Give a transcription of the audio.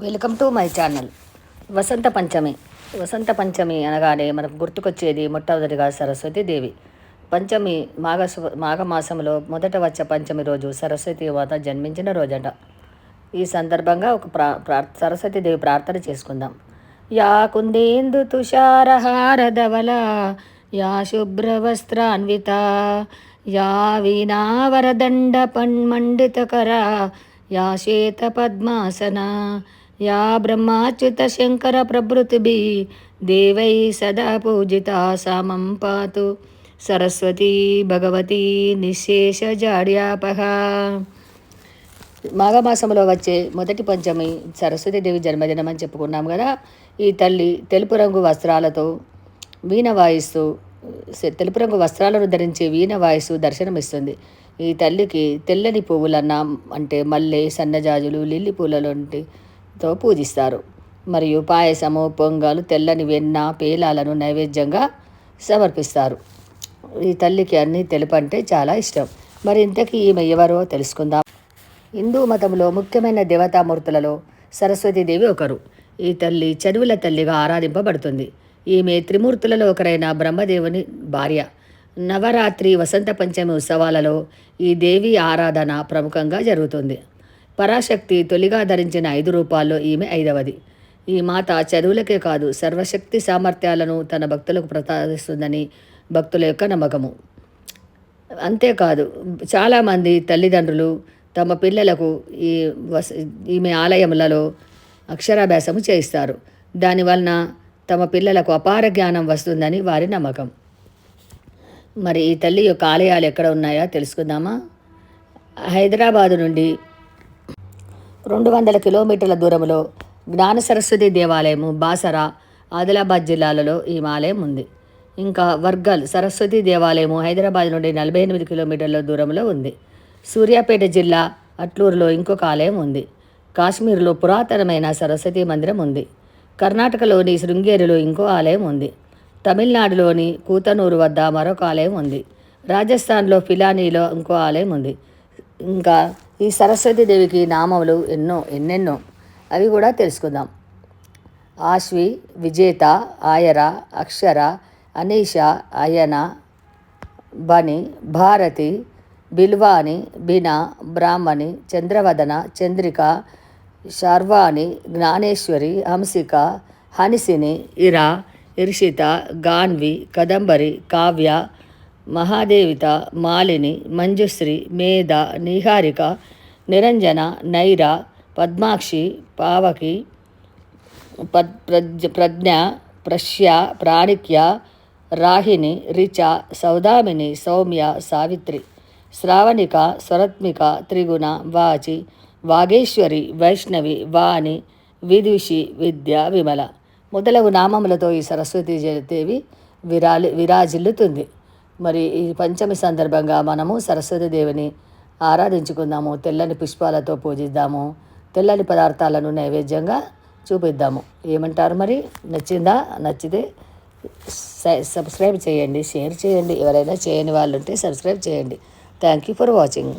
Welcome to my channel. Vasantha Panchami. Vasantha Panchami అనగానే మనకు గుర్తుకొచ్చేది మొట్టమొదటిగా సరస్వతి దేవి. పంచమి మాఘ మాఘమాసంలో మొదట వచ్చే పంచమి రోజు సరస్వతి మాత జన్మించిన రోజట. ఈ సందర్భంగా ఒక ప్రా ప్రా సరస్వతి దేవి ప్రార్థన చేసుకుందాం. యా కుందేందు తుషారహారధవల యా శుభ్రవస్త్రాన్విత యా వీణావరదండ పన్మండితకర యా శ్వేత పద్మాసన యా బ్రహ్మాచ్యుత శంకర ప్రభృతిభి దేవై సదా పూజిత సామం పాతు. సరస్వతి భగవతి నిశేష జాడ్యాపహ. మాఘమాసంలో వచ్చే మొదటి పంచమి సరస్వతీదేవి జన్మదినం అని చెప్పుకున్నాం కదా. ఈ తల్లి తెలుపు రంగు వస్త్రాలతో వీణ వాయిస్తూ తెలుపు రంగు వస్త్రాలను ధరించి వీణ వాయిస్తూ దర్శనమిస్తుంది. ఈ తల్లికి తెల్లని పువ్వులన్న అంటే మల్లె సన్నజాజులు లిల్లీ తో పూజిస్తారు. మరియు పాయసము పొంగలు తెల్లని వెన్న పేలాలను నైవేద్యంగా సమర్పిస్తారు. ఈ తల్లికి అన్ని తెలుపు అంటే చాలా ఇష్టం. మరి ఇంతకీ ఈమె ఎవరో తెలుసుకుందాం. హిందూ మతంలో ముఖ్యమైన దేవతామూర్తులలో సరస్వతీదేవి ఒకరు. ఈ తల్లి చదువుల తల్లిగా ఆరాధింపబడుతుంది. ఈమె త్రిమూర్తులలో ఒకరైన బ్రహ్మదేవుని భార్య. నవరాత్రి వసంత పంచమి ఉత్సవాలలో ఈ దేవి ఆరాధన ప్రముఖంగా జరుగుతుంది. పరాశక్తి తొలిగా ధరించిన ఐదు రూపాల్లో ఈమె ఐదవది. ఈ మాత చదువులకే కాదు సర్వశక్తి సామర్థ్యాలను తన భక్తులకు ప్రసాదిస్తుందని భక్తుల యొక్క నమ్మకము. అంతేకాదు చాలామంది తల్లిదండ్రులు తమ పిల్లలకు ఈ వస ఈమె ఆలయములలో అక్షరాభ్యాసము చేయిస్తారు. దానివలన తమ పిల్లలకు అపార జ్ఞానం వస్తుందని వారి నమ్మకం. మరి ఈ తల్లి యొక్క ఆలయాలు ఎక్కడ ఉన్నాయో తెలుసుకుందామా? హైదరాబాదు నుండి రెండు వందల కిలోమీటర్ల దూరంలో జ్ఞాన సరస్వతి దేవాలయము బాసరా ఆదిలాబాద్ జిల్లాలలో ఈ ఆలయం ఉంది. ఇంకా వర్గల్ సరస్వతి దేవాలయము హైదరాబాద్ నుండి నలభై ఎనిమిది కిలోమీటర్ల దూరంలో ఉంది. సూర్యాపేట జిల్లా అట్లూరులో ఇంకొక ఆలయం ఉంది. కాశ్మీర్లో పురాతనమైన సరస్వతి మందిరం ఉంది. కర్ణాటకలోని శృంగేరిలో ఇంకో ఆలయం ఉంది. తమిళనాడులోని కూతనూరు వద్ద మరొక ఆలయం ఉంది. రాజస్థాన్లో ఫిలానీలో ఇంకో ఆలయం ఉంది. ఇంకా ఈ సరస్వతి దేవికి నామములు ఎన్నో ఎన్నెన్నో అవి కూడా తెలుసుకుందాం. ఆశ్వి విజేత ఆయర అక్షర అనీష అయన బని భారతి బిల్వాని బినా బ్రాహ్మణి చంద్రవదన చంద్రిక శర్వాణి జ్ఞానేశ్వరి హంసిక హనిసిని ఇరా ఇర్షిత గాన్వి కదంబరి కావ్య మహాదేవిత మాలిని మంజుశ్రీ మేధ నిహారిక నిరంజన నైర పద్మాక్షి పావకి పద్ ప్రజ్ ప్రజ్ఞ ప్రశ్య ప్రాణిక్య రాహిణి రిచ సౌదామిని సౌమ్య సావిత్రి శ్రావణిక స్వరత్మిక త్రిగుణ వాచి వాగేశ్వరి వైష్ణవి వాణి విదుషి విద్య విమల. మొదలగు నామములతో ఈ సరస్వతి దేవి విరాలి విరాజిల్లుతుంది. మరి ఈ పంచమి సందర్భంగా మనము సరస్వతి దేవిని ఆరాధించుకుందాము. తెల్లని పుష్పాలతో పూజిద్దాము. తెల్లని పదార్థాలను నైవేద్యంగా చూపిద్దాము. ఏమంటారు మరి? నచ్చిందా? నచ్చితే సబ్స్క్రైబ్ చేయండి షేర్ చేయండి. ఎవరైనా చేయని వాళ్ళు ఉంటే సబ్స్క్రైబ్ చేయండి. Thank you for watching.